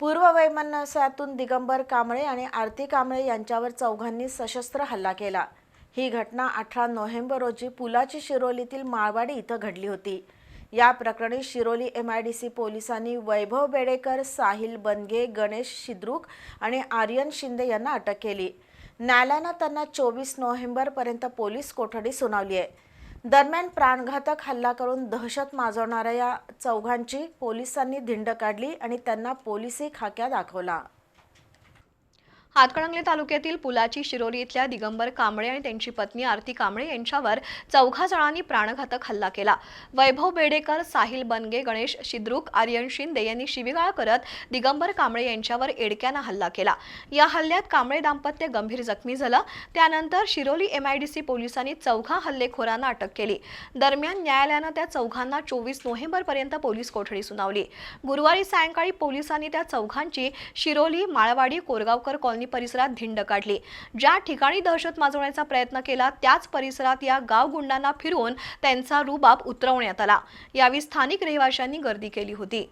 पूर्व वैमनस्यातून दिगंबर कांबळे आणि आरती कांबळे यांच्यावर चौघांनी सशस्त्र हल्ला केला. ही घटना अठरा नोव्हेंबर रोजी पुलाची शिरोलीतील माळवाडी इथं घडली होती. या प्रकरणी Shiroli M I D C पोलिसांनी वैभव बेडेकर साहिल बनगे गणेश शिद्रुक आणि आर्यन शिंदे यांना अटक केली. न्यायालयानं त्यांना चोवीस नोव्हेंबरपर्यंत पोलीस कोठडी सुनावली आहे. दरम्यान प्राणघातक हल्ला करून दहशत माजवणाऱ्या या चौघांची पोलिसांनी धिंड काढली आणि त्यांना पोलिसी खाक्या दाखवला. हातकणंगले तालुक्यातील पुलाची शिरोली इथल्या दिगंबर कांबळे आणि त्यांची पत्नी आरती कांबळे यांच्यावर चौघा जणांनी प्राणघातक हल्ला केला. वैभव बेडेकर साहिल बनगे गणेश शिद्रुक आर्यन शिंदे यांनी शिवीगाळ करत दिगंबर कांबळे यांच्यावर एडक्यानं हल्ला केला. या हल्ल्यात कांबळे दाम्पत्य गंभीर जखमी झालं. त्यानंतर शिरोली एमआयडीसी पोलिसांनी चौघा हल्लेखोरांना अटक केली. दरम्यान न्यायालयानं त्या चौघांना चोवीस नोव्हेंबरपर्यंत पोलीस कोठडी सुनावली. गुरुवारी सायंकाळी पोलिसांनी त्या चौघांची शिरोली माळवाडी कोरगावकर कॉलनी परिसरात धिंड काढली. ज्या ठिकाणी दहशत माजवण्याचा प्रयत्न केला त्याच परिसरात या गाव गुंडांना फिरवून त्यांचा रुबाब उतरवण्यात आला. यावेळी स्थानिक रहिवाशांनी गर्दी केली होती.